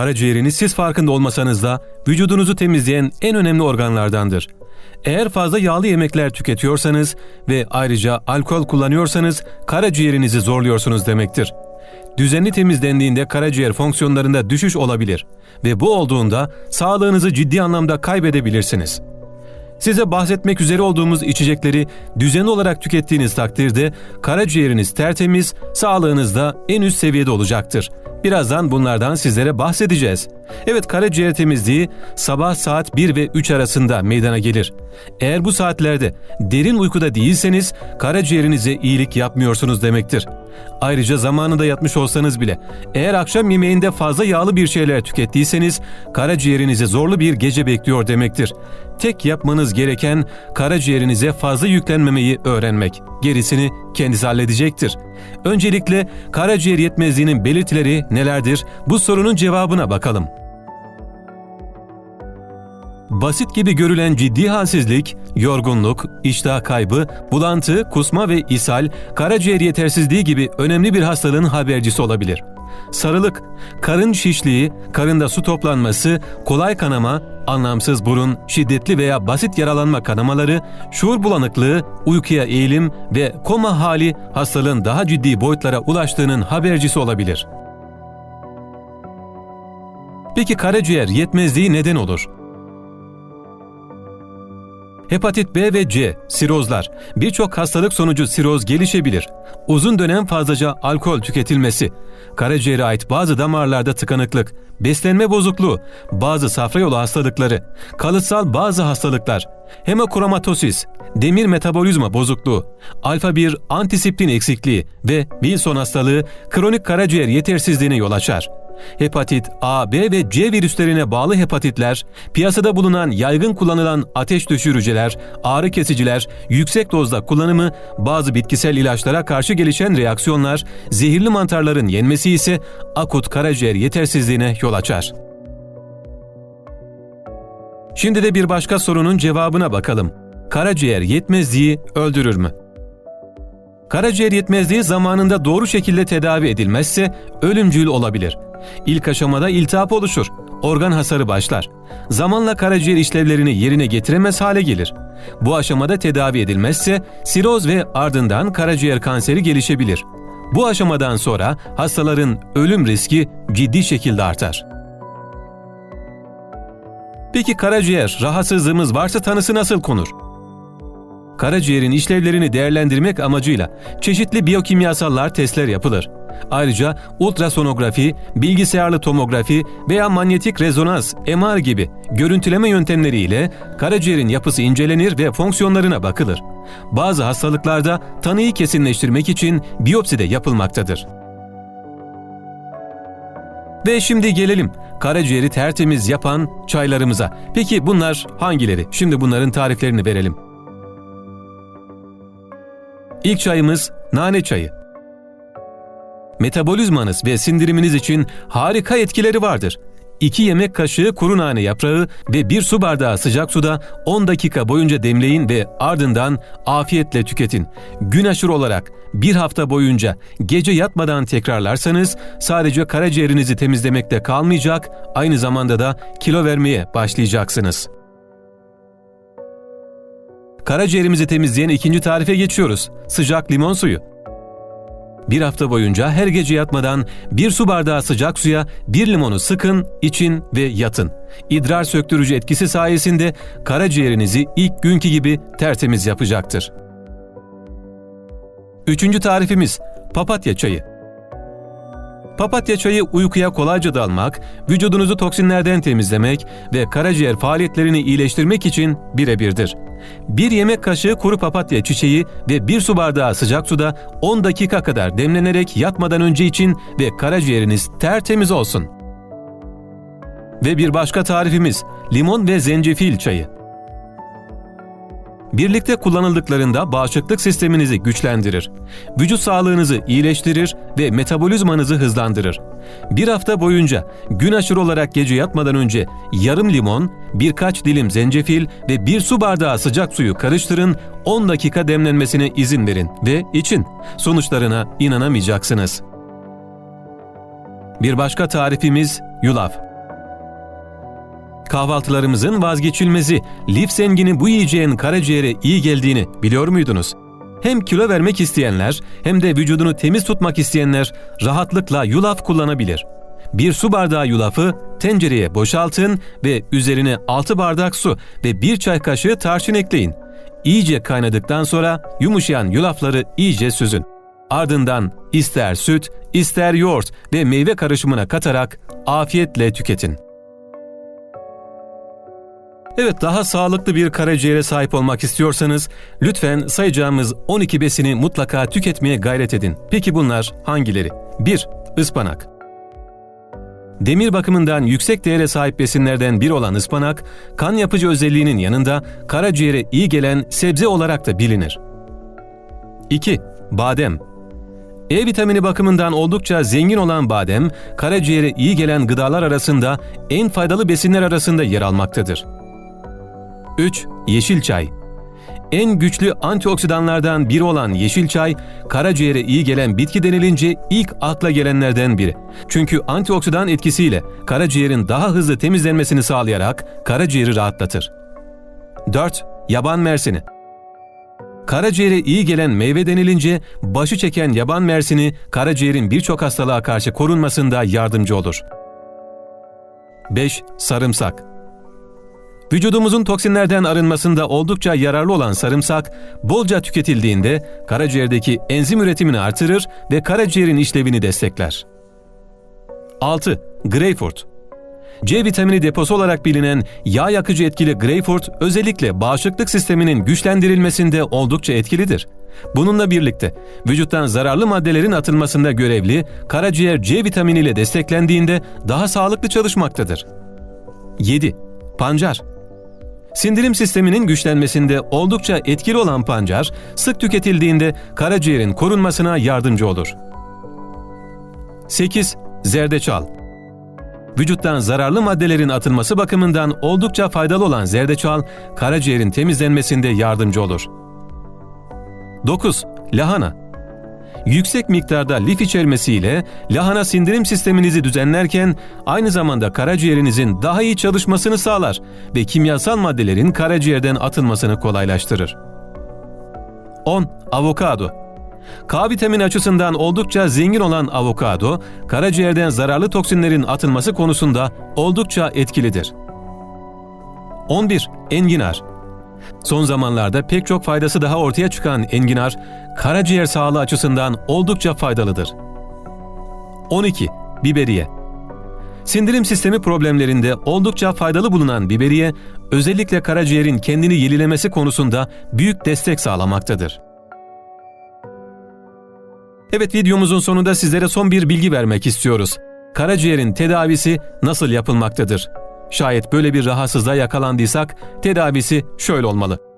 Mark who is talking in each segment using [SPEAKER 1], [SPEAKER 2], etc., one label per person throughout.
[SPEAKER 1] Karaciğeriniz siz farkında olmasanız da vücudunuzu temizleyen en önemli organlardandır. Eğer fazla yağlı yemekler tüketiyorsanız ve ayrıca alkol kullanıyorsanız karaciğerinizi zorluyorsunuz demektir. Düzenli temizlendiğinde karaciğer fonksiyonlarında düşüş olabilir ve bu olduğunda sağlığınızı ciddi anlamda kaybedebilirsiniz. Size bahsetmek üzere olduğumuz içecekleri düzenli olarak tükettiğiniz takdirde karaciğeriniz tertemiz, sağlığınız da en üst seviyede olacaktır. Birazdan bunlardan sizlere bahsedeceğiz. Evet karaciğer temizliği sabah saat 1 ve 3 arasında meydana gelir. Eğer bu saatlerde derin uykuda değilseniz karaciğerinize iyilik yapmıyorsunuz demektir. Ayrıca zamanında yatmış olsanız bile eğer akşam yemeğinde fazla yağlı bir şeyler tükettiyseniz karaciğerinizi zorlu bir gece bekliyor demektir. Tek yapmanız gereken karaciğerinize fazla yüklenmemeyi öğrenmek. Gerisini kendisi halledecektir. Öncelikle karaciğer yetmezliğinin belirtileri nelerdir? Bu sorunun cevabına bakalım. Basit gibi görülen ciddi halsizlik, yorgunluk, iştah kaybı, bulantı, kusma ve ishal, karaciğer yetersizliği gibi önemli bir hastalığın habercisi olabilir. Sarılık, karın şişliği, karında su toplanması, kolay kanama, anlamsız burun, şiddetli veya basit yaralanma kanamaları, şuur bulanıklığı, uykuya eğilim ve koma hali hastalığın daha ciddi boyutlara ulaştığının habercisi olabilir. Peki karaciğer yetmezliği neden olur? Hepatit B ve C, sirozlar. Birçok hastalık sonucu siroz gelişebilir. Uzun dönem fazlaca alkol tüketilmesi, karaciğere ait bazı damarlarda tıkanıklık, beslenme bozukluğu, bazı safra yolu hastalıkları, kalıtsal bazı hastalıklar, hemokromatosis, demir metabolizma bozukluğu, alfa 1 antisiptin eksikliği ve Wilson hastalığı kronik karaciğer yetersizliğine yol açar. Hepatit A, B ve C virüslerine bağlı hepatitler, piyasada bulunan yaygın kullanılan ateş düşürücüler, ağrı kesiciler, yüksek dozda kullanımı, bazı bitkisel ilaçlara karşı gelişen reaksiyonlar, zehirli mantarların yenmesi ise akut karaciğer yetersizliğine yol açar. Şimdi de bir başka sorunun cevabına bakalım. Karaciğer yetmezliği öldürür mü? Karaciğer yetmezliği zamanında doğru şekilde tedavi edilmezse ölümcül olabilir. İlk aşamada iltihap oluşur, organ hasarı başlar. Zamanla karaciğer işlevlerini yerine getiremez hale gelir. Bu aşamada tedavi edilmezse siroz ve ardından karaciğer kanseri gelişebilir. Bu aşamadan sonra hastaların ölüm riski ciddi şekilde artar. Peki karaciğer rahatsızlığımız varsa tanısı nasıl konur? Karaciğerin işlevlerini değerlendirmek amacıyla çeşitli biyokimyasallar testler yapılır. Ayrıca ultrasonografi, bilgisayarlı tomografi veya manyetik rezonans MR gibi görüntüleme yöntemleriyle karaciğerin yapısı incelenir ve fonksiyonlarına bakılır. Bazı hastalıklarda tanıyı kesinleştirmek için biyopsi de yapılmaktadır. Ve şimdi gelelim karaciğeri tertemiz yapan çaylarımıza. Peki bunlar hangileri? Şimdi bunların tariflerini verelim. İlk çayımız nane çayı. Metabolizmanız ve sindiriminiz için harika etkileri vardır. 2 yemek kaşığı kuru nane yaprağı ve 1 su bardağı sıcak suda 10 dakika boyunca demleyin ve ardından afiyetle tüketin. Gün aşırı olarak bir hafta boyunca gece yatmadan tekrarlarsanız sadece karaciğerinizi temizlemekte kalmayacak, aynı zamanda da kilo vermeye başlayacaksınız. Karaciğerimizi temizleyen ikinci tarife geçiyoruz. Sıcak limon suyu. Bir hafta boyunca her gece yatmadan bir su bardağı sıcak suya bir limonu sıkın, için ve yatın. İdrar söktürücü etkisi sayesinde karaciğerinizi ilk günkü gibi tertemiz yapacaktır. Üçüncü tarifimiz papatya çayı. Papatya çayı uykuya kolayca dalmak, vücudunuzu toksinlerden temizlemek ve karaciğer faaliyetlerini iyileştirmek için birebirdir. Bir yemek kaşığı kuru papatya çiçeği ve bir su bardağı sıcak suda 10 dakika kadar demlenerek yatmadan önce için ve karaciğeriniz tertemiz olsun. Ve bir başka tarifimiz limon ve zencefil çayı. Birlikte kullanıldıklarında bağışıklık sisteminizi güçlendirir, vücut sağlığınızı iyileştirir ve metabolizmanızı hızlandırır. Bir hafta boyunca gün aşırı olarak gece yatmadan önce yarım limon, birkaç dilim zencefil ve bir su bardağı sıcak suyu karıştırın, 10 dakika demlenmesine izin verin ve için. Sonuçlarına inanamayacaksınız. Bir başka tarifimiz yulaf. Kahvaltılarımızın vazgeçilmezi, lif zengini bu yiyeceğin karaciğere iyi geldiğini biliyor muydunuz? Hem kilo vermek isteyenler hem de vücudunu temiz tutmak isteyenler rahatlıkla yulaf kullanabilir. Bir su bardağı yulafı tencereye boşaltın ve üzerine 6 bardak su ve 1 çay kaşığı tarçın ekleyin. İyice kaynadıktan sonra yumuşayan yulafları iyice süzün. Ardından ister süt, ister yoğurt ve meyve karışımına katarak afiyetle tüketin. Evet daha sağlıklı bir karaciğere sahip olmak istiyorsanız lütfen sayacağımız 12 besini mutlaka tüketmeye gayret edin. Peki bunlar hangileri? 1. Ispanak Demir bakımından yüksek değere sahip besinlerden biri olan ıspanak, kan yapıcı özelliğinin yanında karaciğere iyi gelen sebze olarak da bilinir. 2. Badem E vitamini bakımından oldukça zengin olan badem, karaciğere iyi gelen gıdalar arasında en faydalı besinler arasında yer almaktadır. 3. Yeşil çay en güçlü antioksidanlardan biri olan yeşil çay, karaciğere iyi gelen bitki denilince ilk akla gelenlerden biri. Çünkü antioksidan etkisiyle karaciğerin daha hızlı temizlenmesini sağlayarak karaciğeri rahatlatır. 4. Yaban mersini Karaciğere iyi gelen meyve denilince başı çeken yaban mersini karaciğerin birçok hastalığa karşı korunmasında yardımcı olur. 5. Sarımsak Vücudumuzun toksinlerden arınmasında oldukça yararlı olan sarımsak, bolca tüketildiğinde karaciğerdeki enzim üretimini artırır ve karaciğerin işlevini destekler. 6. Greyfurt C vitamini deposu olarak bilinen yağ yakıcı etkili greyfurt özellikle bağışıklık sisteminin güçlendirilmesinde oldukça etkilidir. Bununla birlikte vücuttan zararlı maddelerin atılmasında görevli karaciğer C vitaminiyle desteklendiğinde daha sağlıklı çalışmaktadır. 7. Pancar Sindirim sisteminin güçlenmesinde oldukça etkili olan pancar, sık tüketildiğinde karaciğerin korunmasına yardımcı olur. 8. Zerdeçal Vücuttan zararlı maddelerin atılması bakımından oldukça faydalı olan zerdeçal, karaciğerin temizlenmesinde yardımcı olur. 9. Lahana Yüksek miktarda lif içermesiyle lahana sindirim sisteminizi düzenlerken aynı zamanda karaciğerinizin daha iyi çalışmasını sağlar ve kimyasal maddelerin karaciğerden atılmasını kolaylaştırır. 10. Avokado K vitamini açısından oldukça zengin olan avokado, karaciğerden zararlı toksinlerin atılması konusunda oldukça etkilidir. 11. Enginar Son zamanlarda pek çok faydası daha ortaya çıkan enginar, karaciğer sağlığı açısından oldukça faydalıdır. 12. Biberiye Sindirim sistemi problemlerinde oldukça faydalı bulunan biberiye, özellikle karaciğerin kendini yenilemesi konusunda büyük destek sağlamaktadır. Evet videomuzun sonunda sizlere son bir bilgi vermek istiyoruz. Karaciğerin tedavisi nasıl yapılmaktadır? Şayet böyle bir rahatsızlığa yakalandıysak tedavisi şöyle olmalı.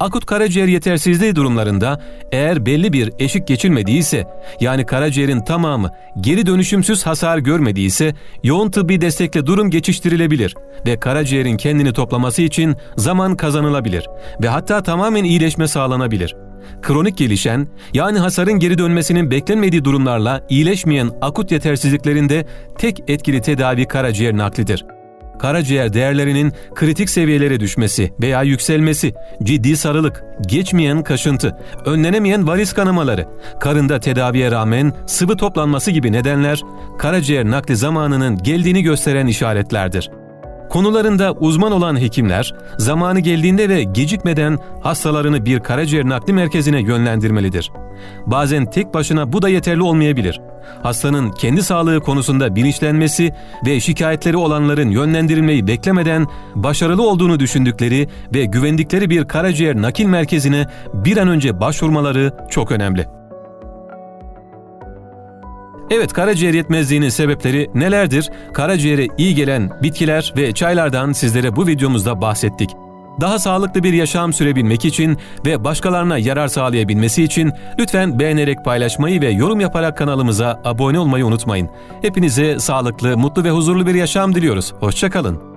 [SPEAKER 1] Akut karaciğer yetersizliği durumlarında eğer belli bir eşik geçilmediyse yani karaciğerin tamamı geri dönüşümsüz hasar görmediyse yoğun tıbbi destekle durum geçiştirilebilir ve karaciğerin kendini toplaması için zaman kazanılabilir ve hatta tamamen iyileşme sağlanabilir. Kronik gelişen, yani hasarın geri dönmesinin beklenmediği durumlarla iyileşmeyen akut yetersizliklerinde tek etkili tedavi karaciğer naklidir. Karaciğer değerlerinin kritik seviyelere düşmesi veya yükselmesi, ciddi sarılık, geçmeyen kaşıntı, önlenemeyen varis kanamaları, karında tedaviye rağmen sıvı toplanması gibi nedenler karaciğer nakli zamanının geldiğini gösteren işaretlerdir. Konularında uzman olan hekimler, zamanı geldiğinde ve gecikmeden hastalarını bir karaciğer nakli merkezine yönlendirmelidir. Bazen tek başına bu da yeterli olmayabilir. Hastanın kendi sağlığı konusunda bilinçlenmesi ve şikayetleri olanların yönlendirilmeyi beklemeden başarılı olduğunu düşündükleri ve güvendikleri bir karaciğer nakil merkezine bir an önce başvurmaları çok önemli. Evet karaciğer yetmezliğinin sebepleri nelerdir? Karaciğere iyi gelen bitkiler ve çaylardan sizlere bu videomuzda bahsettik. Daha sağlıklı bir yaşam sürebilmek için ve başkalarına yarar sağlayabilmesi için lütfen beğenerek paylaşmayı ve yorum yaparak kanalımıza abone olmayı unutmayın. Hepinize sağlıklı, mutlu ve huzurlu bir yaşam diliyoruz. Hoşçakalın.